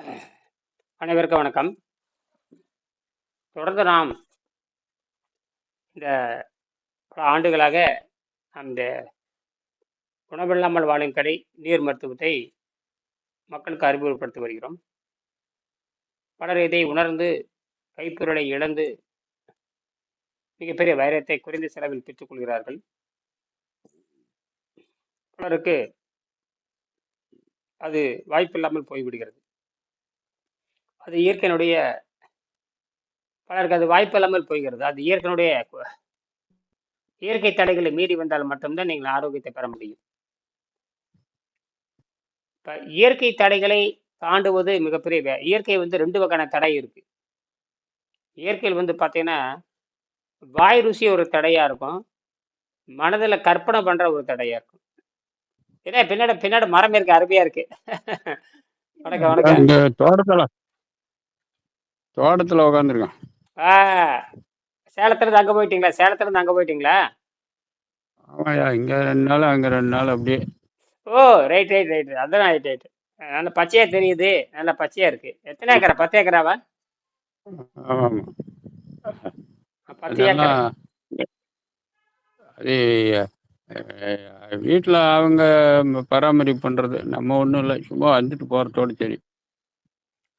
அனைவருக்கும் வணக்கம். தொடர்ந்து நாம் இந்த பல ஆண்டுகளாக அந்த உணவில்லாமல் வாழும் கடை நீர் மருத்துவத்தை மக்களுக்கு அறிமுகப்படுத்தி வருகிறோம். பலர் இதை உணர்ந்து கைப்பொருளை இழந்து மிகப்பெரிய வைரத்தை குறைந்த செலவில் பெற்றுக்கொள்கிறார்கள் பலருக்கு அது வாய்ப்பில்லாமல் போய்விடுகிறது. அது இயற்கையினுடைய பலருக்கு அது வாய்ப்பில்லாமல் போகிறது அது இயற்கையினுடைய இயற்கை தடைகளை மீறி வந்தால் மட்டும்தான் நீங்கள் ஆரோக்கியத்தை பெற முடியும். இப்போ இயற்கை தடைகளை தாண்டுவது மிகப்பெரிய வே- இயற்கை வந்து ரெண்டு வகையான தடை இருக்கு. இயற்கையில் வந்து பார்த்தீங்கன்னா வாய் ருசி ஒரு தடையாக இருக்கும் மனதில் கற்பனை பண்ணுற ஒரு தடையாக இருக்கும். ஏன்னா பின்னாடி பின்னாடி மரம் இருக்கு அருமையாக இருக்கு. வணக்கம் வணக்கம். இங்க தோட்டத்துல உட்காந்துருக்கேன் ஆ சேலத்துல இருந்து அங்க போயிட்டீங்களா? சேலத்துல இருந்து அங்க போயிட்டீங்களா? ஆமாய்யா இங்க ரெண்டு நாள் அங்க ரெண்டு நாள் அப்படியே. Oh right right right. அதான் ரைட் ரைட். நல்ல பச்சையா தெரியுது. நல்ல பச்சையா இருக்கு. எத்தனை ஏக்கரா? பத்து ஏக்கராவா? ஆமா ஆமா பத்து ஏக்கரா. அது வீட்டுல அவங்க பராமரிப்பு பண்றது. நம்ம ஒண்ணும் இல்லை. சும்மா வந்துட்டு போறதோட சரி.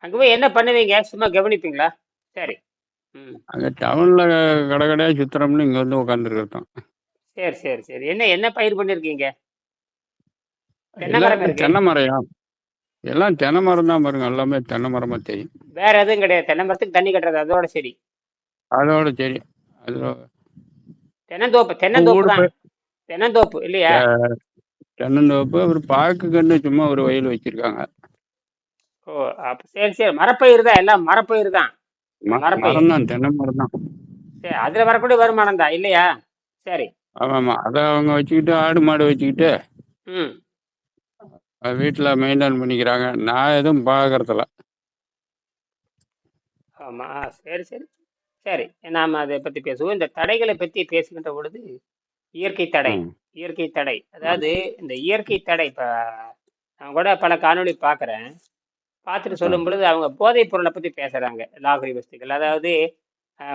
அங்க போய் என்ன பண்ணுவீங்க? சும்மா கவனிப்பீங்களா? சரி. ம். அங்க டவுன்ல கடை கடையா சுத்துறோம்னு இங்க வந்து உட்காந்துருக்கோம் சரி சரி சரி. என்ன என்ன பயிர் பண்ணிருக்கீங்க? தென்னை மரையா எல்லாம் தென்னை மரம் தான் பாருங்க. எல்லாமே தென்னை மரமா தெரியும். வேற எதுவும் கிடையாது. தென்னை மரத்துக்கு தண்ணி கட்டுறது அதோட சரி. அதோட சரி. அது தென்னந்தோப்பு தென்னந்தோப்பு தான். தென்னந்தோப்பு இல்லையா? தென்னந்தோப்பு அப்புறம் பாக்கு கன்று சும்மா ஒரு வயல் வச்சிருக்காங்க. ஓ அப்ப சரி சரி. மரப்பயிர் தான் எல்லாம் மரப்பயிர் தான். மரப்பயிர். தான் தென்னை மரம் தான். சரி அதுல வரக்கூடிய வருமானம் தான் இல்லையா? சரி. ஆமாம் ஆமாம் அதை அவங்க வச்சுக்கிட்டு ஆடு மாடு வச்சுக்கிட்டு ம். வீட்டில் மெயின்டைன் பண்ணிக்கிறாங்க. நான் எதுவும் பார்க்கறதில்ல ஆமா சரி சரி. சரி நாம அதை பத்தி பேசுவோம். இந்த தடைகளை பத்தி பேசுகின்ற பொழுது இயற்கை தடை இயற்கை தடை. அதாவது இந்த இயற்கை தடை இப்ப நான் கூட பல காணொளி பார்க்குறேன் பார்த்துட்டு சொல்லும் பொழுது அவங்க போதைப் பொருளை பத்தி பேசுறாங்க லாகரி வஸ்துக்கள் அதாவது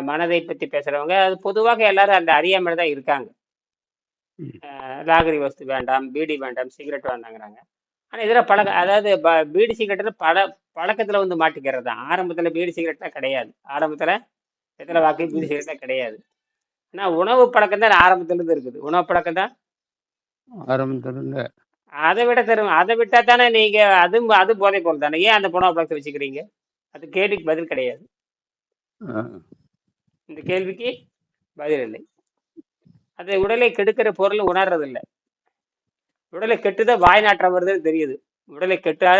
மனதை பத்தி பேசுறவங்க அது பொதுவாக எல்லாரும் அந்த அறியாமல் தான் இருக்காங்க. லாகரி வஸ்து வேண்டாம் பீடி வேண்டாம் சிகரெட் வேண்டாங்கிறாங்க. ஆனா இதில் பழக்க அதாவது ப- பீடி சிகரெட்டு பழ பழக்கத்துல வந்து மாட்டிக்கிறது தான். ஆரம்பத்துல பீடி சிகரெட்லாம் கிடையாது. ஆரம்பத்துல எத்தனை வாக்கு பீடி சிகரெட்லாம் கிடையாது. ஆனா உணவு பழக்கம் தான் ஆரம்பத்துல இருந்து இருக்குது. உணவு பழக்கம் தான் ஆரம்பத்துலேருந்து அதை விட தரும். அதை விட்டா தானே நீங்க அது அது போதை பொருள் தானே? ஏன் அந்த உணவு பழக்கத்தை வச்சுக்கிறீங்க? அது கேள்விக்கு பதில் கிடையாது. இந்த கேள்விக்கு பதில் இல்லை. அது உடலை கெடுக்கிற பொருள் உணர்றதில்லை. உடலை கெட்டுதான் வாய் நாற்றம் வருதுன்னு தெரியுது. உடலை கெட்டா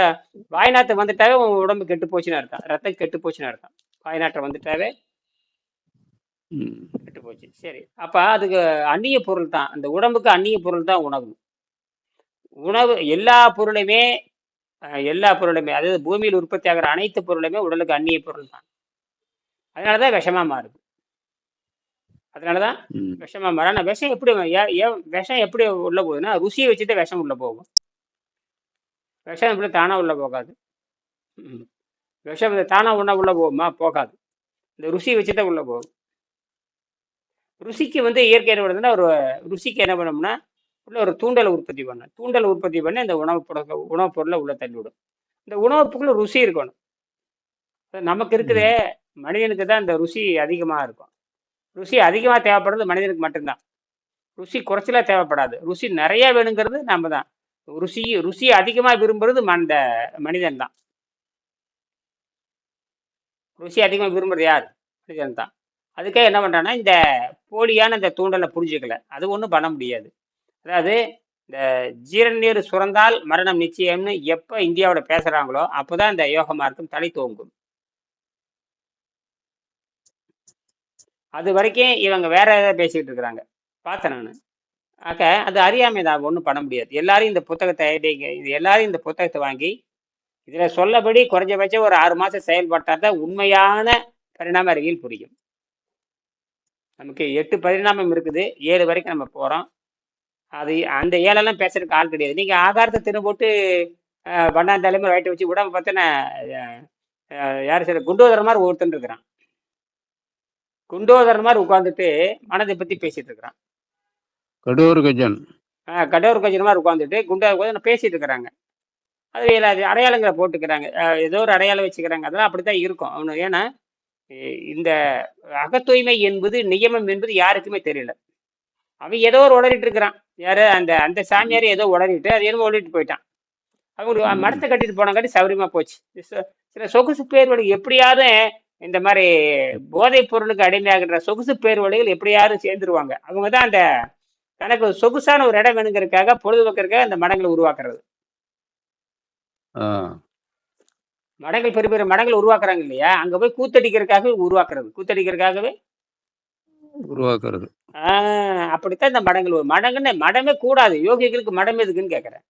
வாய் நாற்றம் வந்துட்டாவே உன் உடம்பு கெட்டு போச்சுன்னு அர்த்தம். ரத்தம் கெட்டு போச்சுன்னு அர்த்தம். வாய் நாற்றம் வந்துட்டாவே கெட்டு போச்சு. சரி. அப்ப அதுக்கு அந்நிய பொருள் தான். அந்த உடம்புக்கு அந்நிய பொருள் தான் உணவு. உணவு எல்லா பொருளுமே எல்லா பொருளுமே அதாவது பூமியில் உற்பத்தி ஆகிற அனைத்து பொருளுமே உடலுக்கு அந்நிய பொருள் தான். அதனாலதான் விஷமா மாறுது. அதனாலதான் ம். விஷமா மாறும் ஆனா விஷம் எப்படி விஷம் எப்படி உள்ள போகுதுன்னா ருசியை வச்சுதான் விஷம் உள்ள போகும். விஷம் எப்படி தானா உள்ள போகாது. விஷம் இது தானா உண்ண உள்ள போகுமா? போகாது. இந்த ருசியை வச்சுதான் உள்ள போகும். ருசிக்கு வந்து இயற்கை என்ன பண்ணுதுன்னா ஒரு ருசிக்கு என்ன பண்ணோம்னா உள்ள ஒரு தூண்டலை உற்பத்தி பண்ணும் தூண்டலை உற்பத்தி பண்ணி அந்த உணவு பொருள் உணவுப் பொருளை உள்ள தள்ளி விடும் இந்த உணவுப் பொருள் ருசி இருக்கணும். நமக்கு இருக்குதே மனிதனுக்கு தான் இந்த ருசி அதிகமாக இருக்கும். ருசி அதிகமாக தேவைப்படுறது மனிதனுக்கு மட்டும்தான். ருசி குறைச்சலா தேவைப்படாது. ருசி நிறைய வேணுங்கிறது நம்ம தான். ருசி ருசி அதிகமாக விரும்புறது அந்த மனிதன் தான். ருசி அதிகமாக விரும்புறது யார்? மனிதன் தான். அதுக்கே என்ன பண்ணுறான்னா இந்த போலியான இந்த தூண்டலை புரிஞ்சுக்கல. அது ஒன்றும் பண்ண முடியாது. அதாவது இந்த ஜீரநீர் சுரந்தால் மரணம் நிச்சயம்னு எப்போ இந்தியாவோட பேசுகிறாங்களோ அப்போதான் இந்த யோக மார்க்கம் தலை தோங்கும். அது வரைக்கும் இவங்க வேற ஏதாவது பேசிக்கிட்டு இருக்கிறாங்க. பார்த்தேன் நான். ஆக அது அறியாமை தான் ஒன்றும் பண்ண முடியாது. எல்லாரும் இந்த புத்தகத்தை இது எல்லாரும் இந்த புத்தகத்தை வாங்கி இதில் சொல்லபடி குறைஞ்சபட்சம் ஒரு ஆறு மாதம் செயல்பட்டால் தான் உண்மையான பரிணாம அறிவியல் புரியும். நமக்கு எட்டு பரிணாமம் இருக்குது. ஏழு வரைக்கும் நம்ம போகிறோம் அது அந்த ஏழெல்லாம் பேசுறதுக்கு ஆள் கிடையாது. நீங்கள் ஆகாரத்தை தின்னு போட்டு பண்ணான் தலைமை ரைட்டை வச்சு விடாம பார்த்தேன்னா யார் சரி குண்டோதர மாதிரி ஒருத்தன் இருக்கிறான். குண்டோதரன் மாதிரி உட்காந்துட்டு மனதை பத்தி பேசிட்டு இருக்கிறான். கடூர் கஜன். ஆஹ் கடவுர் கொஞ்சம் மாதிரி உட்காந்துட்டு குண்டா உட்காந்து பேசிட்டு இருக்கிறாங்க. அது அது அடையாளங்களை போட்டுக்கிறாங்க. ஏதோ ஒரு அடையாளம் வச்சுக்கிறாங்க. அதெல்லாம் அப்படித்தான் இருக்கும். அவனு ஏன்னா இந்த அகத்தூய்மை என்பது நியமம் என்பது யாருக்குமே தெரியல. அவன் ஏதோ ஒரு உளறிட்டு இருக்கிறான். யாரு? அந்த அந்த சாமியார் ஏதோ உளறிட்டு அது என்னமோ உளறிட்டு போயிட்டான். அவங்களுக்கு ம். மடத்தை கட்டிட்டு போனங்காட்டி சௌரியமா போச்சு. சில- சொகுசு பேர்வழிகள் எப்படியாவது இந்த மாதிரி போதைப் பொருளுக்கு அடிமையாகின்ற சொகுசு பேர்வழிகள் எப்படியாவது சேர்ந்துருவாங்க. அவங்க தான் அந்த தனக்கு சொகுசான ஒரு இடம் வேணுங்கிறதுக்காக பொழுதுபோக்கிறதுக்காக அந்த மடங்களை உருவாக்குறது. மடங்கள் பெரிய பெரிய மடங்கள் உருவாக்குறாங்க இல்லையா? அங்க போய் கூத்தடிக்கிறதுக்காகவே உருவாக்குறது. கூத்தடிக்கிறதுக்காகவே உருவாக்குறது. ஆஹ் அப்படித்தான் இந்த மடங்கள் வரும். மடங்குன்னு மடமே கூடாது. யோகிகளுக்கு மடம் எதுக்குன்னு கேக்குறேன்.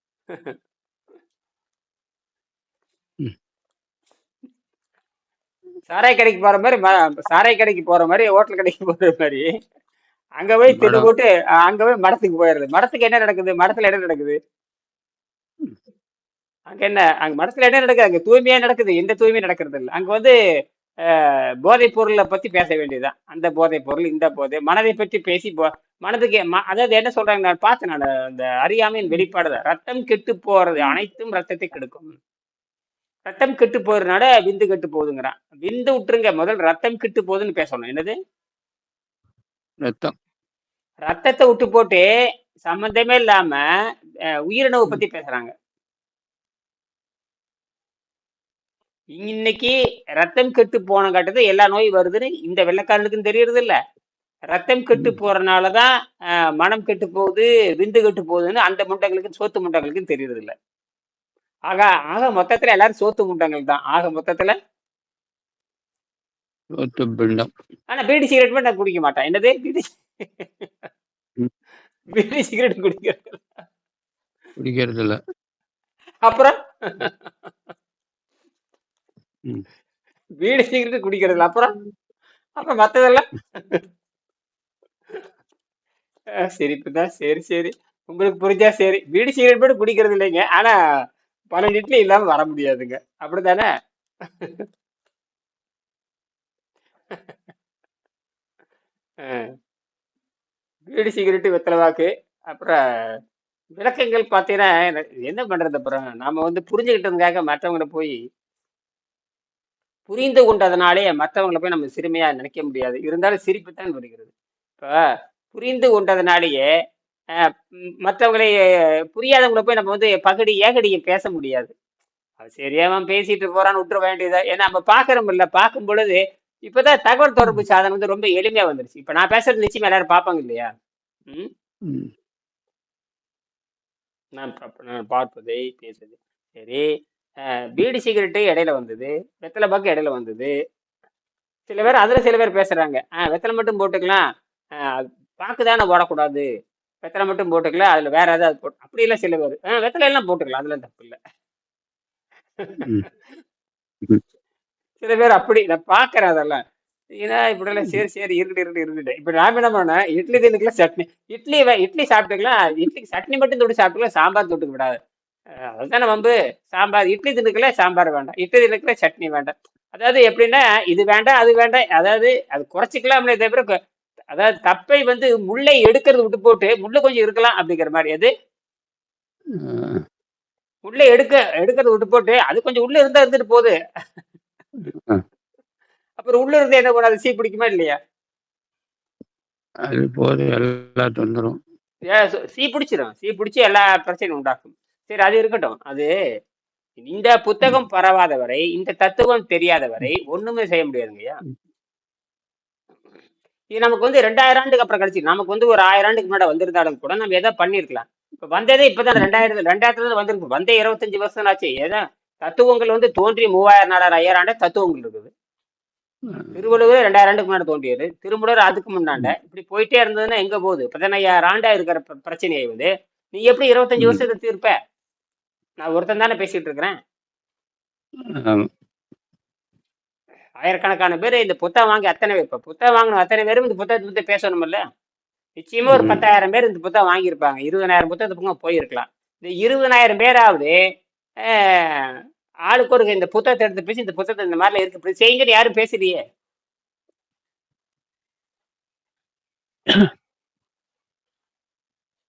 சாராய் கடைக்கு போற மாதிரி ம- சாராய் கடைக்கு போற மாதிரி ஹோட்டல் கடைக்கு போற மாதிரி. அங்க போய் தின்னு மடம் போட்டு அஹ் அங்க போய் மடத்துக்கு போயிடுறது மடத்துக்கு என்ன நடக்குது? மடத்துல என்ன நடக்குது? அங்க என்ன? அங்க மடத்துல என்ன நடக்குது? அங்க தூய்மையா நடக்குது. எந்த தூய்மையும் நடக்கிறது இல்லை அங்க வந்து போதைப் பொருளை பத்தி பேச வேண்டியதுதான். அந்த போதைப் பொருள் இந்த போதை மனதை பற்றி பேசி போ- மனதுக்கு அதாவது என்ன சொல்றாங்க நான் பார்த்தேன் நான் அந்த அறியாமையின் வெளிப்பாடுதான் ரத்தம் கெட்டு போறது அனைத்தும் ரத்தத்தை கெடுக்கும். ரத்தம் கெட்டு போறதுனால விந்து கெட்டு போகுதுங்கிறான். விந்து விட்டுருங்க முதல் ரத்தம் கெட்டு போகுதுன்னு பேசணும் என்னது? ரத்தம். ரத்தத்தை விட்டு போட்டு சம்பந்தமே இல்லாம உயிரினவை பத்தி பேசுறாங்க. இன்னைக்கு ரத்தம் கெட்டு போன காட்டுது எல்லா நோய் வருதுன்னு இந்த வெள்ளைக்காரனுக்கும் தெரியறது இல்ல ரத்தம் கெட்டு அஹ், மனம் கெட்டு போகுது விந்து கெட்டு போகுதுன்னு அந்த முண்டங்களுக்கு சோத்து முண்டங்களுக்கும் தெரியறது இல்ல ஆக ஆக மொத்தத்துல எல்லாரும் சோத்து முண்டங்கள் தான். ஆக மொத்தத்துல. ஆனா பீடி சிகரெட் மட்டும் நான் குடிக்க மாட்டேன். என்னது? பீடி. பீடி சிகரெட் குடிக்கிறது குடிக்கிறது இல்ல அப்புறம்? வீடு பீடி சிகரெட் குடிக்கிறது அப்புறம்? அப்புறம் மத்ததெல்லாம்? அஹ் சிரிப்பு தான் சரி சரி. உங்களுக்கு புரிஞ்சா சரி. வீடு சிகரெட் போட்டு குடிக்கிறது இல்லைங்க. ஆனா பல இட்லி இல்லாம வர முடியாதுங்க. அப்படித்தானே? அஹ் பீடி சிகரெட்டு வெத்தலைவாக்கு. அப்புறம் விளக்கங்கள் பார்த்தீங்கன்னா என்ன பண்றது அப்புறம்? நாம வந்து புரிஞ்சுக்கிட்டதுக்காக மற்றவங்கள்ட்ட போய் புரிந்து கொண்டதனாலே மற்றவங்களை போய் நம்ம சிறுமையா நினைக்க முடியாது. இருந்தாலும் சிரிப்பு தான் வருகிறது. இப்போ புரிந்து கொண்டதனாலேயே மற்றவங்களை புரியாதவங்களை போய் நம்ம வந்து பகடி ஏகடியும் பேச முடியாது. அது சரியா அவன் பேசிட்டு போறான்னு விட்டுற வேண்டியதா ஏன்னா நம்ம பாக்குறோம் இல்ல பார்க்கும் பொழுது இப்பதான் தகவல் தொடர்பு சாதனம் வந்து ரொம்ப எளிமையா வந்துருச்சு. இப்ப நான் பேசுறது நிச்சயமா எல்லாரும் பார்ப்பாங்க இல்லையா. நான் பார்ப்பதை பேசுது சரி. பீடி சிகரெட்டு இடையில வந்தது. வெத்தலை பாக்கு இடையில வந்தது. சில பேர் அதுல சில பேர் பேசுறாங்க. ஆஹ் வெத்தலை மட்டும் போட்டுக்கலாம். பாக்கு தானே போடக்கூடாது வெத்தலை மட்டும் போட்டுக்கலாம். அதுல வேற ஏதாவது போட்டு அப்படி எல்லாம் சில பேர். ஆஹ் வெத்தலை எல்லாம் போட்டுக்கலாம். அதுல தப்பு இல்லை. சில பேர் அப்படி நான் பாக்குறேன் அதெல்லாம். ஏன்னா இப்படி எல்லாம் சரி சரி இருந்துட்டு இருந்துட்டு இருந்துட்டு இப்ப நான் என்ன பண்ணேன் இட்லி தின்னுக்கலாம் சட்னி. இட்லி இட்லி சாப்பிட்டுக்கலாம். இட்லிக்கு சட்னி மட்டும் தொட்டு சாப்பிட்டுக்கலாம். சாம்பார் தொட்டுக்க விடாது. அதுதானே வம்பு சாம்பார் இட்லி தின்னுக்கல சாம்பார் வேண்டாம். இட்லி தின்னுக்கல சட்னி வேண்டாம். அதாவது எப்படின்னா இது வேண்டாம் அது வேண்டாம். அதாவது அது குறைச்சிக்கலாம்னே தவிர அதாவது தப்பை வந்து முள்ளை எடுக்கிறது விட்டு போட்டு முள்ளு கொஞ்சம் இருக்கலாம் அப்படிங்கிற மாதிரி. அது. முள்ளை எடுக்க எடுக்கிறது விட்டு போட்டு அது கொஞ்சம் உள்ள இருந்தா இருந்துட்டு போகுது. அப்புறம் உள்ள இருந்து என்ன பண்ணாது சீ பிடிக்குமா இல்லையா? அது போது எல்லாம் தொந்தரும் சு- பிடிச்சிரும். சீ பிடிச்சி எல்லா பிரச்சனையும் உண்டாக்கும். சரி அது இருக்கட்டும். அது இந்த புத்தகம் பரவாத வரை இந்த தத்துவம் தெரியாத வரை ஒண்ணுமே செய்ய முடியாதுங்கய்யா. இது நமக்கு வந்து ரெண்டாயிரம் ஆண்டுக்கு அப்புறம் கிடைச்சி நமக்கு வந்து ஒரு ஆயிரம் ஆண்டுக்கு முன்னாடி வந்திருந்தாலும் கூட நம்ம எதை பண்ணிருக்கலாம். இப்ப வந்ததே இப்பதான் ரெண்டாயிரத்து ரெண்டாயிரத்துல இருந்து வந்திருக்கு. வந்தே இருபத்தஞ்சு வருஷம் ஆச்சு ஏதா தத்துவங்கள் வந்து தோன்றி மூவாயிரம் நாலாயிரம் ஐயாயிரம் ஆண்டே தத்துவங்கள் இருக்குது. திருவள்ளுவர் ரெண்டாயிரம் ஆண்டுக்கு முன்னாடி தோன்றியது. திருமூலர் அதுக்கு முன்னாண்ட. இப்படி போயிட்டே இருந்ததுன்னா எங்க போகுது? பதினையாயிரம் ஆண்டா இருக்கிற பிர- பிரச்சனையை வந்து நீ எப்படி இருபத்தஞ்சு ம். வருஷத்துக்கு தீர்ப்ப? நான் ஒருத்தன் தானே பேசிட்டு இருக்கிறேன். ஆயிரக்கணக்கான பேர் இந்த புத்தகம் வாங்கி அத்தனை பேர் இப்ப புத்தகம் வாங்கின அத்தனை பேரும் இந்த புத்தகத்தை பத்தி பேசணும்ல நிச்சயமா ஒரு. பத்தாயிரம் பேர் இந்த புத்தகம் வாங்கியிருப்பாங்க. இருபதாயிரம் புத்தகத்து பக்கம் போயிருக்கலாம். இந்த இருபதாயிரம் பேராவது ஆளுக்கு ஒரு இந்த புத்தகத்தை எடுத்து பேசி இந்த புத்தகத்தை இந்த மாதிரிலாம் இருக்கு. இப்படி செய்யுங்கன்னு யாரும் பேசலையே.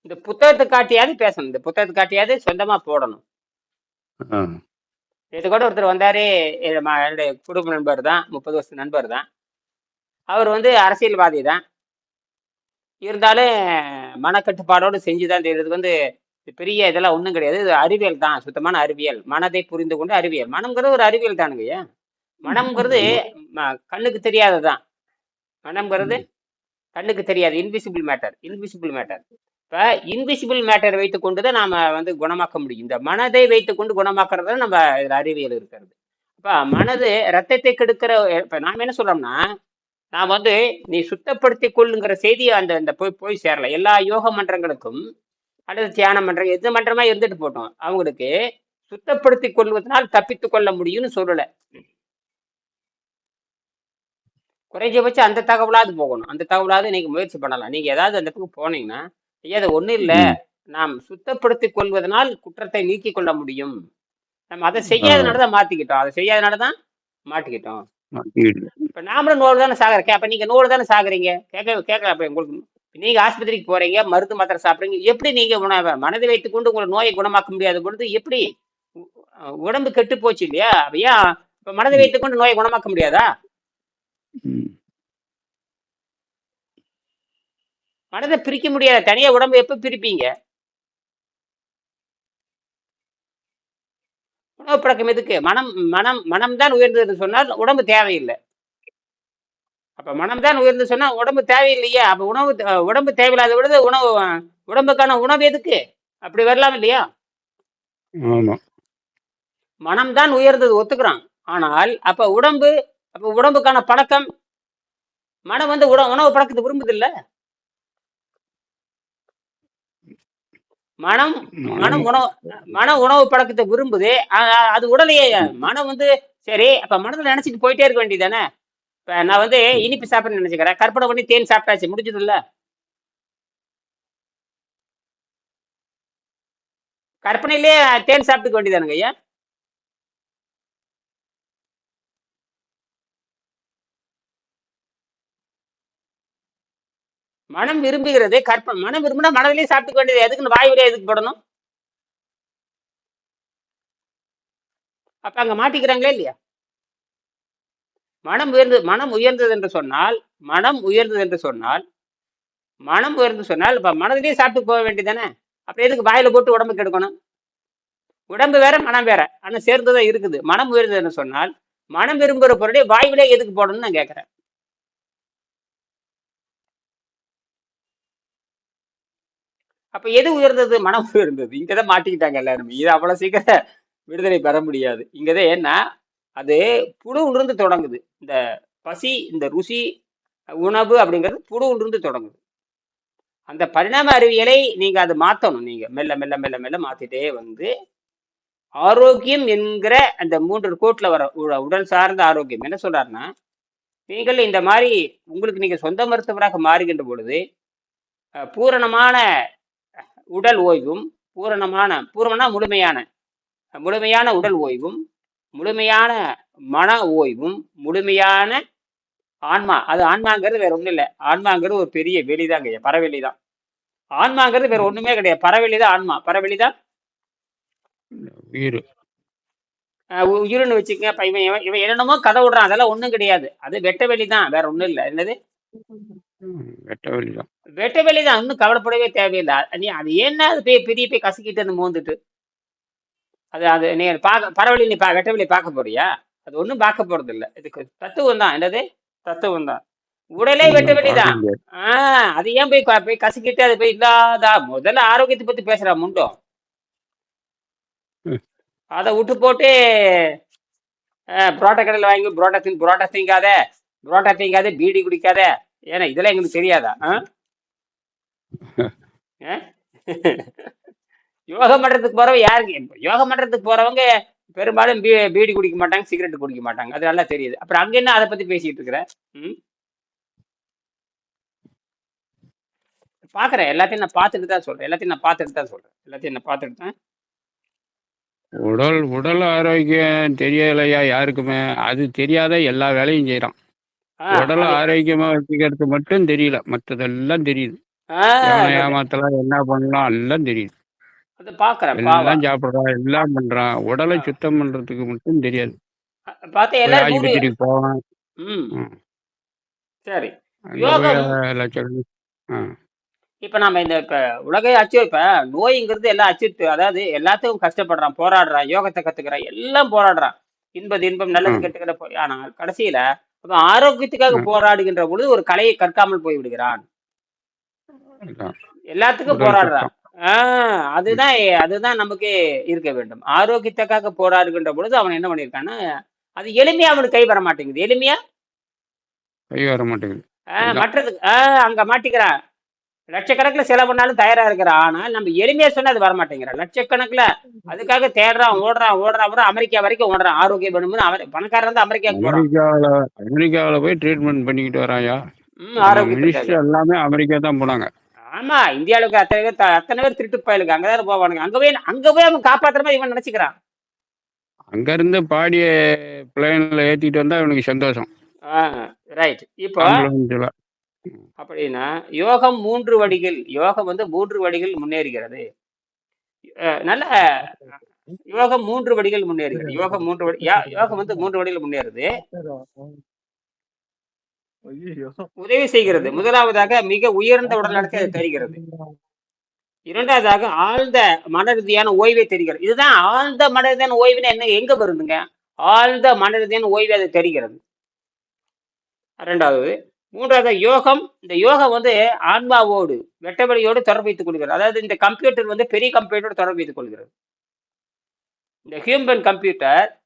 இந்த புத்தகத்தை காட்டியாவது பேசணும். இந்த புத்தகத்தை காட்டியாவது சொந்தமா போடணும். இது கூட ஒருத்தர் வந்தாரு என்னுடைய குடும்ப நண்பர் தான் முப்பது வருஷம் நண்பர் தான். அவர் வந்து அரசியல்வாதி தான். இருந்தாலும் மனக்கட்டுப்பாடோடு செஞ்சுதான் இது வந்து பெரிய இதெல்லாம் ஒன்றும் கிடையாது. இது அறிவியல் தான் சுத்தமான அறிவியல். மனதை புரிந்து கொண்டு அறிவியல். மனம்ங்கிறது ஒரு அறிவியல் தானுங்கய்யா மனம்ங்கிறது கண்ணுக்கு தெரியாததான் மனம்ங்கிறது. கண்ணுக்கு தெரியாது. இன்விசிபிள் மேட்டர் இன்விசிபிள் மேட்டர் இப்போ இன்விசிபிள் மேட்டரை வைத்து கொண்டு தான் நாம் வந்து குணமாக்க முடியும். இந்த மனதை வைத்துக்கொண்டு குணமாக்குறது தான் நம்ம இதில் அறிவியல் இருக்கிறது. இப்போ மனது ரத்தத்தை கெடுக்கிற இப்போ நாம் என்ன சொல்கிறோம்னா நான் வந்து நீ சுத்தப்படுத்தி கொள்ளுங்கிற செய்தியை அந்த அந்த போய் போய் சேரல. எல்லா யோக மன்றங்களுக்கும் அல்லது தியான மன்றம் எது மன்றமா இருந்துட்டு போட்டோம் அவங்களுக்கு சுத்தப்படுத்திக் கொள்வதனால் தப்பித்து கொள்ள முடியும்னு சொல்லலை. குறைஞ்சபட்சம் அந்த தகவலாவது போகணும். அந்த தகவலாவது நீங்கள் முயற்சி பண்ணலாம். நீங்க ஏதாவது அந்த இடத்துக்கு போனீங்கன்னா ஐயா அது ஒண்ணும் இல்ல. நாம் சுத்தப்படுத்திக் கொள்வதனால் குற்றத்தை நீக்கிக் கொள்ள முடியும். நம்ம அதை ஆ. செய்யாதனால தான் மாத்திக்கிட்டோம். அதை செய்யாதனால தான் மாட்டிக்கிட்டோம். மாட்டிக்கிட்டு. இப்ப நாமளும் நோடு தானே சாகுறேன் அப்ப நீங்க நோடு தானே சாகுறீங்க? கேட்க கேட்கல அப்ப உங்களுக்கு நீங்க ஆஸ்பத்திரிக்கு போறீங்க மருந்து மாத்திரை சாப்பிடுறீங்க. எப்படி நீங்க உண- மனதை வைத்துக் கொண்டு உங்களை நோயை குணமாக்க முடியாத பொழுது எப்படி உடம்பு கெட்டு போச்சு இல்லையா? அப்ப ஏன் இப்ப மனதை. வைத்துக் கொண்டு நோயை குணமாக்க முடியாதா ம். மனதை பிரிக்க முடியாத. தனியா உடம்பு எப்ப பிரிப்பீங்க? உணவு பழக்கம் எதுக்கு? மனம் மனம் மனம் தான் உயர்ந்ததுன்னு சொன்னால் உடம்பு தேவையில்லை. அப்ப மனம் தான் உயர்ந்து சொன்னா உடம்பு தேவையில்லையா. அப்ப உணவு உடம்பு தேவையில்லாத பொழுது உணவு உடம்புக்கான உணவு எதுக்கு? அப்படி வரலாம் இல்லையா? மனம் தான் உயர்ந்தது ஒத்துக்கிறான். ஆனால் அப்ப உடம்பு அப்ப உடம்புக்கான பழக்கம் மனம் வந்து உண உணவு பழக்கத்தை விரும்புது இல்ல மனம் மனம். உணவு மன உணவு பழக்கத்தை விரும்புது. அது உடலையே மனம் வந்து சரி அப்ப மனதில் நினைச்சிட்டு போயிட்டே இருக்க வேண்டியதானே இப்ப நான் வந்து இனிப்பு சாப்பிடணும்னு நினைச்சுக்கிறேன். கற்பனை பண்ணி தேன் சாப்பிட்டாச்சு முடிஞ்சது இல்ல கற்பனையிலே தேன் சாப்பிட்டுக்க வேண்டியதானுங்க ஐயா? மனம் விரும்புகிறதே கற்பனை மனம் விரும்பினா மனதிலே சாப்பிட்டுக்க வேண்டியது எதுக்குன்னு வாய் வழியா எதுக்கு போடணும்? அப்ப அங்க மாட்டிக்கிறாங்களே இல்லையா? மனம் உயர்ந்து மனம் உயர்ந்தது என்று சொன்னால் மனம் உயர்ந்தது என்று சொன்னால் மனம் உயர்ந்து சொன்னால் இப்ப மனதிலே சாப்பிட்டு போக வேண்டியதானே அப்ப எதுக்கு வாயில போட்டு உடம்புக்கு எடுக்கணும் உடம்பு வேற மனம் வேற. ஆனா சேர்ந்துதான் இருக்குது. மனம் உயர்ந்ததுன்னு சொன்னால் மனம் விரும்புகிற பொருளை வாய்விலே எதுக்கு போடணும்னு நான் கேட்கறேன் அப்ப எது உயர்ந்தது? மனம் உயர்ந்தது. இங்கதான் மாட்டிக்கிட்டாங்க எல்லாருமே. இது அவ்வளவு சீக்கிரம் விடுதலை பெற முடியாது. இங்கதான் ஏன்னா அது புழுவிலிருந்து தொடங்குது. இந்த பசி இந்த ருசி உணவு அப்படிங்கிறது புழுவிலிருந்து தொடங்குது. அந்த பரிணாம அறிவியலை நீங்க அதை மாத்தணும். நீங்க மெல்ல மெல்ல மெல்ல மெல்ல மாத்திட்டே வந்து ஆரோக்கியம் என்கிற அந்த மூன்று கோட்டில் வர உடல் சார்ந்த ஆரோக்கியம். என்ன சொல்றாருன்னா நீங்கள் இந்த மாதிரி உங்களுக்கு நீங்க சொந்த மருத்துவராக மாறுகின்ற பொழுது பூரணமான உடல் ஓய்வும் பூரணமான பூரணமான முழுமையான முழுமையான உடல் ஓய்வும் முழுமையான மன ஓய்வும் முழுமையான ஆன்மா. அது ஆன்மாங்கிறது வேற ஒண்ணும் இல்லை. ஆன்மாங்கிறது ஒரு பெரிய வெளிதாங்க பறவெளி தான் ஆன்மாங்கிறது வேற ஒண்ணுமே கிடையாது. பறவெளி தான் ஆன்மா. பறவெளி தான் உயிர். அஹ் உ- உயிர்னு வச்சுக்கங்க. இப்ப இவன் இவன் இவன் என்னென்னமோ கதை விடுறான். அதெல்லாம் ஒண்ணும் கிடையாது. அது வெட்ட வெளி தான் வேற ஒண்ணும் இல்லை. என்னது? வெட்ட வெளிதான் வெட்ட வெளி தான் இன்னும் கவலைப்படவே தேவையில்லை. நீ அது என்ன அது போய் பெரிய போய் கசக்கிட்டு வந்து மோந்துட்டு. அது அது நீ பார்க்க பரவலி நீ பா வெட்ட வெளி பார்க்க போறியா? அது ஒண்ணும் பார்க்க போறது இல்ல. இதுக்கு தத்துவம் தான். என்னது? தத்துவம் தான். உடலே வெட்ட வெளி தான் பார்க்க முடியாது. ஆஹ் அது ஏன் போய் போய் கசக்கிட்டு அது போய் இல்லாதா? முதல்ல ஆரோக்கியத்தை பத்தி பேசுறா முண்டோம். அதை விட்டு போட்டு புரோட்டா கடையில் வாங்கி புரோட்டா தின் புரோட்டா திங்காத புரோட்டா திங்காத பீடி குடிக்காத. ஏன்னா இதெல்லாம் எங்களுக்கு தெரியாதா? யோகம் பண்றதுக்கு போறவங்க யாருக்கு? யோகம் பண்றதுக்கு போறவங்க பெரும்பாலும் பீ பீடி குடிக்க மாட்டாங்க சிகரெட் குடிக்க மாட்டாங்க. அது நல்லா தெரியுது. அப்புறம் அங்க என்ன அதை பத்தி பேசிட்டு இருக்கிற? பாக்குறேன். எல்லாத்தையும் நான் பார்த்துட்டு தான் சொல்றேன். எல்லாத்தையும் நான் பார்த்துட்டு தான் சொல்றேன். எல்லாத்தையும் நான் பார்த்துட்டு தான். உடல் உடல் ஆரோக்கியம் தெரியலையா யாருக்குமே? அது தெரியாத எல்லா வேலையும் செய்யறான் உடலை ஆரோக்கியமா வச்சுக்கிறது மட்டும் தெரியல. மற்றதெல்லாம் தெரியுது. ஏமாத்தலாம் என்ன பண்ணலாம் எல்லாம் தெரியுது அது பாக்குறேன் எல்லாம் சாப்பிடுறான் எல்லாம் பண்றான் உடலை. சுத்தம் பண்றதுக்கு மட்டும் தெரியாது ஆஸ்பத்திரிக்கு போவான். சரி லட்சம் இப்ப நம்ம இந்த இப்ப உலகை அச்சு இப்ப நோய்ங்கிறது எல்லாம் அச்சுட்டு அதாவது எல்லாத்துக்கும் கஷ்டப்படுறான் போராடுறான் யோகத்தை கத்துக்கிறான் எல்லாம் போராடுறான் இன்பது இன்பம் நல்லது. கெட்டுக்கிற போய் ஆனால் கடைசியில ஆரோக்கியத்துக்காக. போராடுகின்ற பொழுது ஒரு கலையை கற்காமல் போய் விடுகிறான். எல்லாத்துக்கும் போராடுறான் ஆஹ் அதுதான் அதுதான் நமக்கு இருக்க வேண்டும். ஆரோக்கியத்துக்காக போராடுகின்ற பொழுது அவன் என்ன பண்ணியிருக்கான்னா அது எளிமையா அவனுக்கு கை வர மாட்டேங்குது. எளிமையா? கை வர மாட்டேங்குது. ஆஹ் அதுதான் மற்றதுக்கு ஆஹ் அங்க மாட்டிக்கிறான் லட்சக்கணக்கில் செலவு பண்ணாலும் தயாரா இருக்கிறான் ஆனால் நம்ம எளிமையா சொன்னா அது வர மாட்டேங்கிறான் லட்சக்கணக்கில் அதுக்காக தேடுறான் ஓடுறான் ஓடுறான் அப்புறம் அமெரிக்கா வரைக்கும் ஓடுறான். ஆரோக்கியம் வேணும்னு அவன் பணக்காரன் வந்து அமெரிக்காவுக்கு போறான். அமெரிக்காவில் அமெரிக்காவில் போய் ட்ரீட்மெண்ட் பண்ணிக்கிட்டு வரான்யா. ம் நம்ம ஆரோக்கியத்துக்காக. மினிஸ்டர் எல்லாமே அமெரிக்கா தான் போனாங்க. ஆமா இந்தியாவுக்கு அத்தனை பேர் அத்தனை பேர் திருட்டு பயலுக்கு அங்கதான் போவானுங்க. அங்க போய் அங்க போய் அவன் காப்பாத்துற மாதிரி இவன் நினைச்சுக்கிறான். அங்கேருந்து பாடிய பிளேனில் ஏற்றிட்டு வந்தால் இவனுக்கு சந்தோஷம். ரைட் இப்போ அப்படின்னா யோகம் மூன்று வழிகள் யோகம் வந்து மூன்று வழிகள் முன்னேறுகிறது. நல்ல யோகம் மூன்று வழிகள் முன்னேறுகிறது. யோகம் மூன்று யா- யோகம் வந்து மூன்று வழிகள் முன்னேறுது. உதவி செய்கிறது. முதலாவதாக மிக உயர்ந்த உடல்நலத்தை அது தருகிறது. இரண்டாவதாக ஆழ்ந்த மன ரீதியான ஓய்வை தருகிறது. இதுதான் ஆழ்ந்த மன ரீதியான ஓய்வுன்னு என்ன? எங்க வருதுங்க? ஆழ்ந்த மன ரீதியான ஓய்வை அது தருகிறது. இரண்டாவது மூன்றாவது யோகம். இந்த யோகம் வந்து ஆன்மாவோடு வெட்டவெளியோடு தொடர்பு வைத்துக் கொள்கிறது. அதாவது இந்த கம்ப்யூட்டர் வந்து பெரிய கம்ப்யூட்டரோடு தொடர்பு வைத்துக் கொள்கிறது. இந்த ஹியூமன் கம்ப்யூட்டர்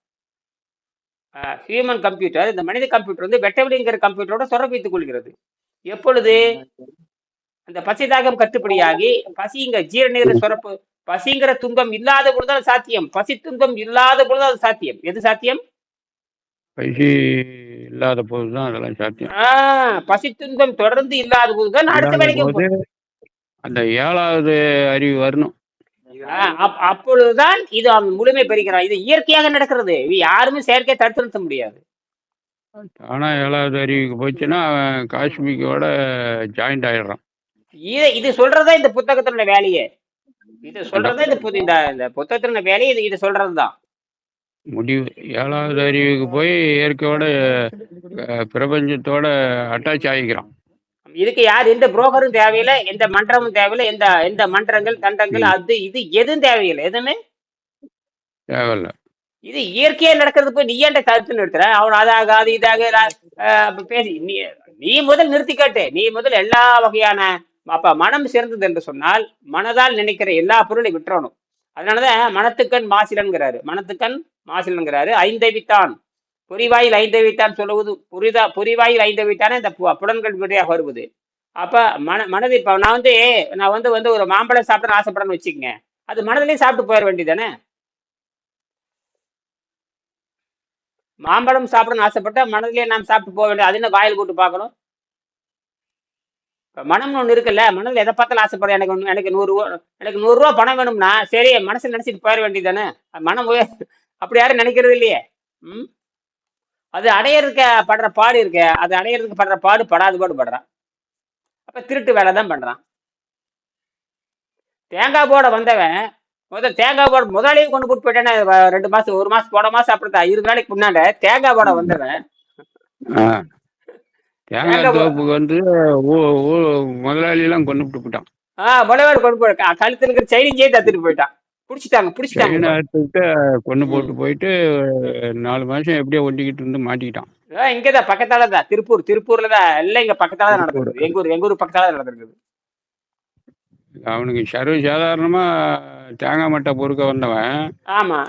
ஹியூமன் கம்ப்யூட்டர் இந்த மனித கம்ப்யூட்டர் வந்து வெட்டவெளிங்கிற கம்ப்யூட்டரோட தொடர்பு வைத்துக் கொள்கிறது. எப்பொழுது? அந்த பசி தாகம் கட்டுப்படியாகி பசிங்க ஜீரநீர சுரப்பு பசிங்கிற துன்பம் இல்லாத பொழுது அது சாத்தியம். பசி துன்பம் இல்லாத பொழுது அது சாத்தியம். எது சாத்தியம்? பைசி இல்லாத போது தான் அதெல்லாம் சாத்தியம். ஆஹ் பசி துன்பம் தொடர்ந்து இல்லாத போதுதான் அடுத்த வேலைக்கு அந்த ஏழாவது அறிவு வரணும். அப்பொழுதுதான் இது அவன் முழுமை பெறுகிறான். இது இயற்கையாக நடக்கிறது. இது யாருமே செயற்கை தடுத்து நிறுத்த முடியாது. ஆனா ஏழாவது அறிவுக்கு போச்சுன்னா அவன் காஷ்மிக்கோட ஜாயிண்ட் ஆயிடுறான். இது இது சொல்றதா இந்த புத்தகத்தினுடைய வேலையே. இது சொல்றதா இந்த இந்த இந்த புத்தகத்தினுடைய வேலையே. இது இது சொல்றதுதான். முடிவு. ஏழாவது அறிவுக்கு போய் இயற்கையோட பிரபஞ்சத்தோட அட்டாச் ஆகிக்கிறான். இதுக்கு யார் எந்த புரோக்கரும் தேவையில்லை எந்த மன்றமும் தேவையில்லை எந்த எந்த மன்றங்கள் தண்டங்கள். அது இது எதுவும் தேவையில்லை. எதுவுமே. தேவையில்ல. இது இயற்கையா நடக்கிறது போய் நீ ஏன்டா தடுத்து நிறுத்துற? அவன் அதாக அது இதாக பேசி நீ நீ முதல் நிறுத்தி காட்டு. நீ முதல் எல்லா வகையான அப்ப மனம் சிறந்தது என்று சொன்னால் மனதால் நினைக்கிற எல்லா பொருளையும் விட்டுறணும். அதனாலதான் மனத்துக்கண் மாசிலன்கிறாரு. மனத்துக்கண் மாசிலன்கிறாரு. ஐந்தவித்தான் புரிவாயில் ஐந்தவித்தான் சொல்லுவது புரிதா புரிவாயில் ஐந்தவித்தானே இந்த பு- புலன்கள் வழியாக வருவது. அப்ப மன மனது இப்போ நான் வந்து நான் வந்து வந்து ஒரு மாம்பழம் சாப்பிடணும்னு ஆசைப்படன்னு வச்சுக்கோங்க. அது மனதிலே சாப்பிட்டு போயிட வேண்டியதானே மாம்பழம் சாப்பிடணும்னு ஆசைப்பட்டா மனதிலே நாம் சாப்பிட்டு போக வேண்டியது. அது என்ன வாயில் போட்டு பார்க்கணும்? இப்போ மனம்னு ஒன்று இருக்குல்ல மனதில் எதை பார்த்தாலும் ஆசைப்படுறேன் எனக்கு எனக்கு நூறுரூவா எனக்கு நூறுரூவா பணம் வேணும்னா சரி மனசில் நினச்சிட்டு போயிட வேண்டியது தானே மனம் அப்படி யாரும் நினைக்கிறது இல்லையே? ம்? அது அடையறதுக்கு படுற பாடு இருக்க அது அடையறதுக்கு படுற பாடு படாத பாடு படுறான். அப்ப திருட்டு வேலை தான் பண்றான். தேங்காய் போட வந்தவன் முதல் தேங்காய் போட முதலாளியே கொண்டு போட்டு போயிட்டானே ரெண்டு மாசம் ஒரு மாசம் போட மாசம் அப்புறம் இருபது நாளைக்கு முன்னாடி தேங்காய் போட வந்தவன். தேங்காய் தோப்புக்கு வந்து முதலாளி எல்லாம் கொண்டு விட்டு போயிட்டான். ஆஹ் முளைவாடு கொண்டு போய் க- கழுத்துல இருக்கிற செயினிங்கே தத்துட்டு போயிட்டான். பிடிச்சிட்டாங்க பிடிச்சிட்டாங்க. கொண்டு. போட்டு போயிட்டு நாலு மாசம் எப்படியோ ஒட்டிக்கிட்டு இருந்து மாட்டிக்கிட்டான். இங்கதான் பக்கத்தால தான் திருப்பூர் திருப்பூர்ல தான் எல்லாம் இங்க பக்கத்தால தான் நடந்திருக்கு எங்க ஊர் எங்க ஊர் பக்கத்தால தான் நடந்திருக்குது. அவனுக்கு சர்வ சாதாரணமா தேங்காய் மட்டை பொறுக்க வந்தவன். ஆமா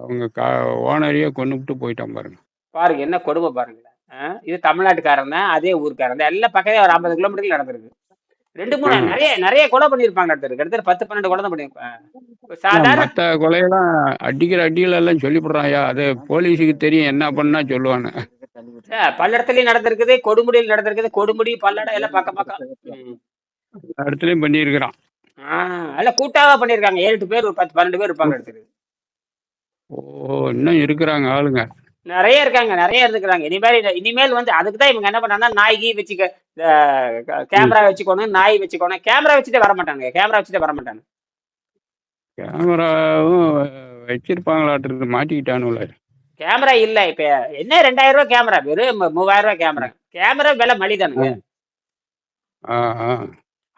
அவங்க ஓனரையே கொண்டு விட்டு போயிட்டான் பாருங்க. பாருங்க என்ன கொடுமை பாருங்க ஆ, இது தமிழ்நாட்டுக்காரன் தான் அதே ஊருக்காரன் தான். எல்லாம் பக்கத்துல ஒரு ஐம்பது கிலோமீட்டர்ல நடந்திருக்கு. ரெண்டு மூணு. நிறைய நிறைய கொலை பண்ணிருப்பாங்க அடுத்தது. கிட்டத்தட்ட பத்து பன்னெண்டு கொலை தான் பண்ணிருப்பாங்க சாதாரண மத்த கொலையெல்லாம் அடிக்கிற அடிகள் எல்லாம் சொல்லிவிடுறான்யா அது போலீஸுக்கு தெரியும் என்ன பண்ணா சொல்லுவான்னு. ஆ, பல்லடத்துலயும் நடந்திருக்குது கொடுமுடியில் நடந்திருக்குது கொடுமுடி பல்லடம் எல்லாம் பக்கம் பக்கம். இடத்துலயும் பண்ணியிருக்கிறான். அல்ல கூட்டாவா பண்ணியிருக்காங்க. ஏழு பேர் ஒரு பத்து பன்னெண்டு பேர் இருப்பாங்க எடுத்துருக்கு ஓ இன்னும் இருக்கிறாங்க ஆளுங்க. நிறைய இருக்காங்க நிறைய இருந்துக்கிறாங்க. இனிமேல் இனிமேல் வந்து அதுக்கு தான் இவங்க என்ன பண்ணாங்கன்னா நாய்க்கு வச்சுக்க கேமரா வச்சுக்கணும் நாய் வச்சுக்கணும் கேமரா வச்சுட்டே வர மாட்டாங்க கேமரா வச்சுட்டே வர மாட்டாங்க கேமராவும் வச்சிருப்பாங்களாட்டு மாட்டிக்கிட்டானுல கேமரா இல்ல இப்ப என்ன ரெண்டாயிரம் ரூபாய் கேமரா? வெறும் மூவாயிரம் ரூபாய் கேமரா. கேமரா விலை மலிதானுங்க.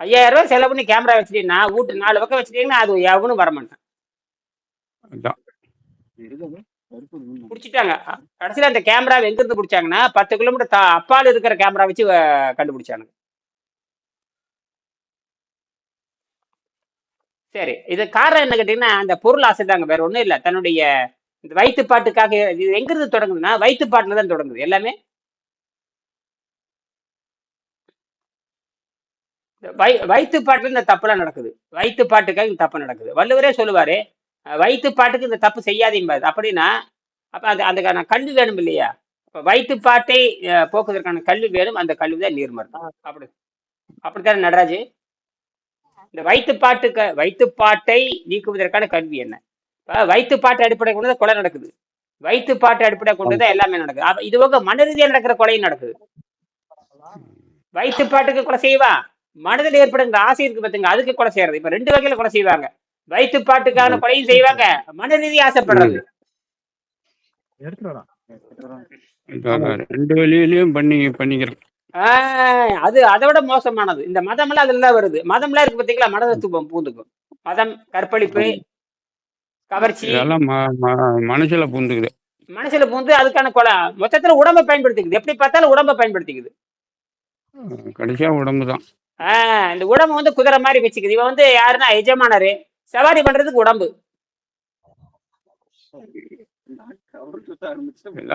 ஐயாயிரம் ரூபாய் செலவு பண்ணி கேமரா வச்சுட்டீங்கன்னா வீட்டு நாலு பக்கம் வச்சுட்டீங்கன்னா அது எவனும் வர மாட்டான். பிடிச்சிட்டாங்க. கடைசியில் அந்த கேமரா எங்கிருந்து பிடிச்சாங்கன்னா பத்து கிலோமீட்டர் தா அப்பால் இருக்கிற கேமரா வச்சு கண்டுபிடிச்சானுங்க. கண்டுபிடிச்சாங்க சரி இது காரணம் என்ன கேட்டீங்கன்னா அந்த பொருள் ஆசைதாங்க. வேற ஒன்றும் இல்லை. தன்னுடைய இந்த வயிற்றுப்பாட்டுக்காக இது எங்கிருந்து தொடங்குதுன்னா வயிற்றுப்பாட்டில் தான் தொடங்குது. எல்லாமே இந்த வயிற்றுப்பாட்டில் இந்த தப்புலாம் நடக்குது. வயிற்றுப்பாட்டுக்காக இந்த தப்பு நடக்குது. வள்ளுவரே சொல்லுவாரு அஹ், வயிற்றுப்பாட்டுக்கு இந்த தப்பு செய்யாதீம்பாரு அப்படின்னா அப்ப அந்த அதுக்கான கல்வி வேணும் இல்லையா? இப்ப வயிற்றுப்பாட்டை போக்குவதற்கான கல்வி வேணும். அந்த கல்வி தான் நீர்மருத்துவம் அப்படி. அப்படித்தானே நடராஜ்? இந்த வயிற்றுப்பாட்டுக்கு வயிற்றுப்பாட்டை நீக்குவதற்கான கல்வி என்ன? இப்ப வயிற்றுப்பாட்டு அடிப்படை கொண்டு கொலை நடக்குது. வயிற்றுப்பாட்டு அடிப்படை கொண்டு தான் எல்லாமே நடக்குது. அப்ப இது போக மன ரீதியா நடக்கிற கொலையும் நடக்குது. வயிற்றுப்பாட்டுக்கு கொலை செய்வா? மனதில் ஏற்படுகிற ஆசை இருக்கு பாத்துங்க அதுக்கு கொலை செய்யறது. இப்ப ரெண்டு வகையில கொலை செய்வாங்க. வயிற்றுப்பாட்டுக்கான கொலையும் செய்வாங்க. மன ரீதியா ஆசைப்படுறது. ரெண்டு வழியிலயும் பண்ணி பண்ணிக்கிறேன் ஆஹ் அது அதை விட மோசமானது. இந்த மதமெல்லாம் அதுல தான் வருது. மதம்லாம் இருக்கு பாத்தீங்களா மனதத்துவம் பூந்துக்கும். மதம் கற்பழிப்பு கவர்ச்சி. மனசுல பூந்துக்குது. மனசுல பூந்து அதுக்கான கொலை மொத்தத்துல உடம்பை பயன்படுத்திக்குது. எப்படி பார்த்தாலும் உடம்பை பயன்படுத்திக்குது. கடைசியா உடம்பு தான் ஆஹ் இந்த உடம்பு வந்து குதிரை மாதிரி வச்சுக்குது. இவன் வந்து யாருன்னா எஜமானரு. சவாரி பண்றதுக்கு உடம்பு.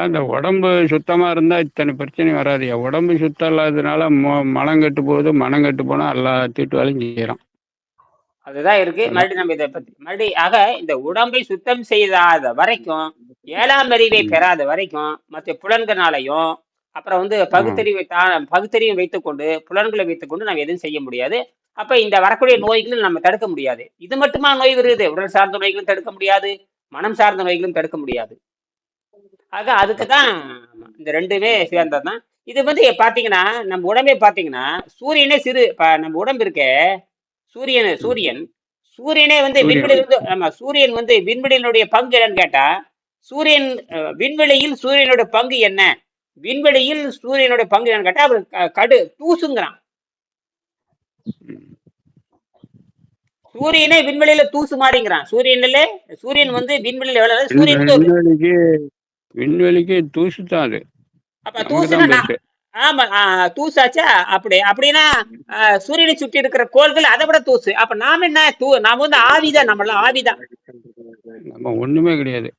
இந்த உடம்பு சுத்தமா இருந்தா இத்தனை பிரச்சனை வராது. உடம்பு சுத்தம் இல்லாததுனால மனம் கெட்டு போகுது மனம் கெட்டு போனா எல்லா தீட்டு வேலையும் செய்யறான். அதுதான் இருக்கு. மறுபடியும் நம்ம இதை பத்தி மறுபடியும் ஆக இந்த உடம்பை சுத்தம் செய்யாத வரைக்கும் ஏழாம் அறிவை பெறாத வரைக்கும் மற்ற புலன்களாலையும் அப்புறம் வந்து பகுத்தறிவை தா பகுத்தறிவை வைத்துக்கொண்டு புலன்களை வைத்துக்கொண்டு நம்ம எதுவும் செய்ய முடியாது. அப்ப இந்த வரக்கூடிய நோய்களும் நம்ம தடுக்க முடியாது. இது மட்டுமா நோய் வருது? உடல் சார்ந்த நோய்களும் தடுக்க முடியாது. மனம் சார்ந்த நோய்களும் தடுக்க முடியாது. ஆக அதுக்கு தான் இந்த ரெண்டுமே சேர்ந்ததுதான். இது வந்து பாத்தீங்கன்னா நம்ம உடம்பே பாத்தீங்கன்னா சூரியனே சிறு நம்ம உடம்பு இருக்கே சூரியன் சூரியன். சூரியனே வந்து. விண்வெளியில் வந்து ஆமா சூரியன் வந்து விண்வெளியினுடைய பங்கு என்னன்னு கேட்டா சூரியன் விண்வெளியில் சூரியனோட பங்கு என்ன? விண்வெளியில் சூரியனோட பங்கு என்னன்னு கேட்டா அவர் கடு தூசுங்கிறான். சூரியனே விண்வெளியில தூசு மாறிங்கிறான் சூரியன்ல சூரியன் வந்து விண்வெளியில எவ்வளவு சூரியன் விண்வெளிக்கு விண்வெளிக்கு தூசு தான் அது. அப்ப தூசுனா ஆமா தூசாச்சா? அப்படி அப்படின்னா சூரியனை சுற்றி இருக்கிற கோள்கள் அதை விட தூசு. அப்ப நாம என்ன தூ நாம வந்து ஆவிதான் நம்மளாம் ஆவிதான். நம்ம ஒண்ணுமே கிடையாது.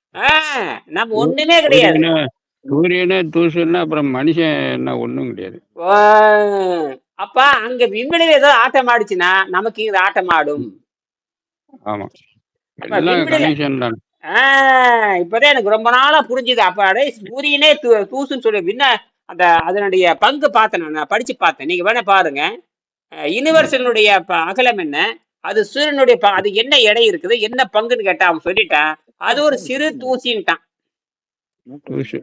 நம்ம ஒண்ணுமே கிடையாது. சூரியனே தூசுன்னா அப்புறம் மனுஷன் என்ன ஒண்ணும் கிடையாது. அப்ப அங்க விண்வெளியில ஏதோ ஆட்டம் ஆடுச்சுன்னா நமக்கு இது ஆட்டம் ஆடும் ஆமா. இப்பதான் எனக்கு ரொம்ப நாளா புரிஞ்சுது. அப்ப அடே சூரியனே தூசுன்னு சொல்லி பின்ன அந்த அதனுடைய பங்கு பார்த்தேன் நான். படிச்சு பார்த்தேன். நீங்க வேணா பாருங்க. யூனிவர்சனுடைய அகலம் என்ன? அது சூரியனுடைய அது என்ன எடை இருக்குது? என்ன பங்குன்னு கேட்டா அவன் சொல்லிட்டான் அது ஒரு சிறு தூசின்ட்டான். தூசு.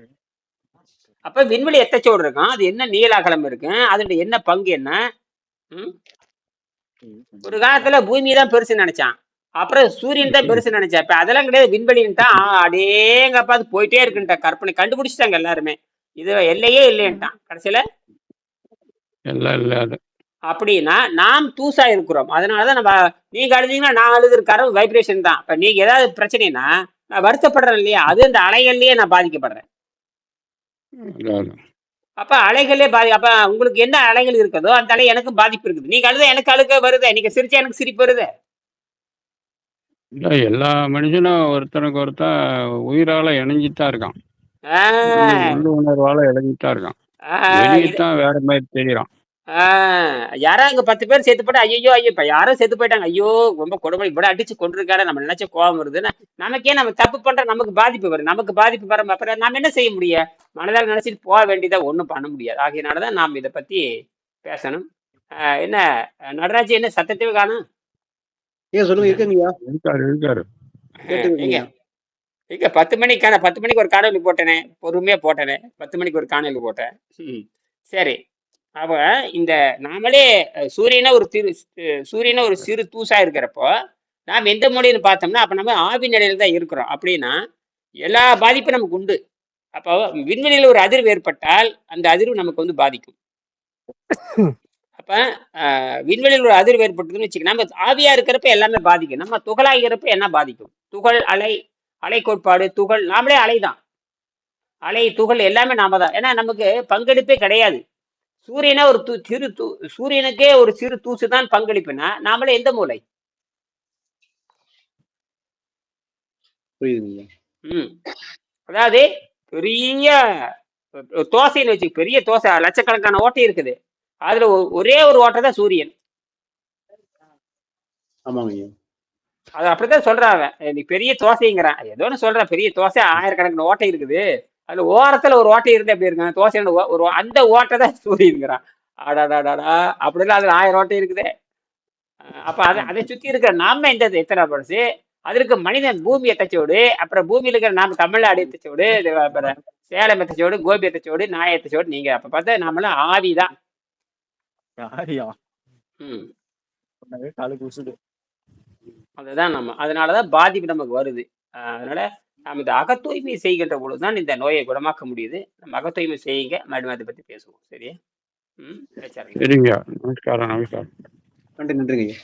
அப்ப விண்வெளி எத்தச்சோடு இருக்கும் அது என்ன நீள அகலம் இருக்கு? அதனுடைய என்ன பங்கு என்ன? ஒரு காலத்துல பூமி தான் பெருசு நினைச்சான். அப்புறம் சூரியன் தான் பெருசு நினைச்சேன். இப்ப அதெல்லாம் கிடையாது. விண்வெளின்ட்டான் அடேங்கப்பா அது போயிட்டே இருக்குன்ட்டா. கற்பனை கண்டுபிடிச்சிட்டாங்க எல்லாருமே. இது எல்லையே இல்லைன்ட்டான். கடைசியில? அப்படின்னா நாம் தூசா இருக்கிறோம். அதனாலதான் நம்ம நீங்க அழுதீங்கன்னா நான் அழுது வைப்ரேஷன் தான். இப்ப நீங்க ஏதாவது பிரச்சனைனா நான் வருத்தப்படுறேன் இல்லையா? அது அந்த அலைகள்லயே நான் பாதிக்கப்படுறேன். அப்ப அலைகளே பாதி அப்ப உங்களுக்கு என்ன அலைகள் இருக்குதோ அந்த அலை எனக்கும் பாதிப்பு இருக்குது. நீங்க அழுத எனக்கு அழுக வருது? நீங்க சிரிச்சா எனக்கு சிரிப்பு வருது? இல்ல எல்லா மனுஷனும் ஒருத்தனுக்கு ஒருத்தன் உயிரால இணைஞ்சுதான் இருக்கான். உள்ளு உணர்வால இணைஞ்சுதான் இருக்கான். வெளியத்தான் வேற மாதிரி தெரியறான். ஆஹ் யாரா அங்க பத்து பேர் செத்து போட்டா ஐயோ ஐயோ இப்ப யாரும் செத்து போயிட்டாங்க. ஐயோ ரொம்ப கொடுமை இப்படி அடிச்சு கொண்டிருக்காரு நம்ம நினைச்ச கோவம் வருதுன்னா நமக்கே நம்ம தப்பு பண்ற நமக்கு பாதிப்பு வருது நமக்கு பாதிப்பு வர அப்புறம் நாம என்ன செய்ய முடியும்? மனதால் நினைச்சிட்டு போக வேண்டியதா ஒண்ணும் பண்ண முடியாது. ஆகையினாலதான் நாம் இதை பத்தி பேசணும். என்ன நடராஜ் என்ன சத்தத்தையும் காணும்? ஐயா சொல்லுங்க இருக்குங்கய்யா இருக்காரு இருக்காரு. கேட்டுக்கோங்க இங்க பத்து மணிக்கான பத்து மணிக்கு ஒரு காணொலி போட்டேனே பொறுமையா போட்டேனே பத்து மணிக்கு ஒரு காணொலி போட்டேன். ம். சரி. அப்ப இந்த நாமளே அஹ், சூரியனை ஒரு திரு அஹ், சூரியனை ஒரு சிறு தூசா இருக்கிறப்போ நாம் எந்த மொழின்னு பார்த்தோம்னா அப்ப நம்ம ஆவி நிலையில தான் இருக்கிறோம். அப்படின்னா எல்லா பாதிப்பும் நமக்கு உண்டு. அப்போ விண்வெளியில் ஒரு அதிர்வு ஏற்பட்டால் அந்த அதிர்வு நமக்கு வந்து பாதிக்கும். அப்ப விண்வெளியில் ஒரு அதிர்வு ஏற்பட்டதுன்னு வச்சுக்க நம்ம ஆவியா இருக்கிறப்ப எல்லாமே பாதிக்கும். நம்ம துகளாகிறப்ப என்ன பாதிக்கும்? துகள் அலை அலை கோட்பாடு துகள் நாமளே அலைதான் அலை துகள் எல்லாமே நாம தான். ஏன்னா நமக்கு பங்கெடுப்பே கிடையாது. சூரியனே ஒரு து சிறு தூ சூரியனுக்கே ஒரு சிறு தூசு தான் பங்களிப்புனா நாமளே எந்த மூலை புரியுதுங்கய்யா ம். அதாவது பெரிய தோசைன்னு வச்சு பெரிய தோசை லட்சக்கணக்கான ஓட்டை இருக்குது. அதுல ஒரே ஒரு ஓட்டை தான் சூரியன் அது அப்படித்தான் சொல்றான் அவன். பெரிய தோசைங்கிறான். ஏதோ ஒன்று சொல்றான். பெரிய தோசை ஆயிரக்கணக்கான ஓட்டை இருக்குது. அதுல ஓரத்துல ஒரு ஓட்டை இருந்து எப்படி இருக்கு தோசையோட ஓ- ஒரு அந்த ஓட்டை தான் சூரியன்கிறான் அடாடாடாடா அப்படிலாம் அதுல ஆயிரம் ஓட்டை இருக்குது. அப்ப அதை அதை சுத்தி இருக்கிற நாம இந்த எத்தனை படுச்சு அதற்கு மனிதன் பூமியை தச்சோடு அப்புறம் பூமியில இருக்கிற நாம தமிழ்நாடு தச்சோடு அப்புறம் சேலம் எத்தச்சோடு கோபி எத்தச்சோடு நாய எத்தச்சோடு நீங்க அப்ப பார்த்தா நாமெல்லாம் ஆவிதான். யாரியா காலுக்கு உசுடு அதுதான் நம்ம அதனாலதான் பாதிப்பு நமக்கு வருது. அதனால நாம் இந்த அகத்தூய்மை செய்கின்ற பொழுதுதான் இந்த நோயை குணமாக்க முடியுது. நம்ம அகத்தூய்மை செய்யுங்க மறுபடியும் அதை பத்தி பேசுவோம். சரியா? ம் சரி சரிங்க நமஸ்காரம் நமஸ்காரம். நன்றி நன்றிங்க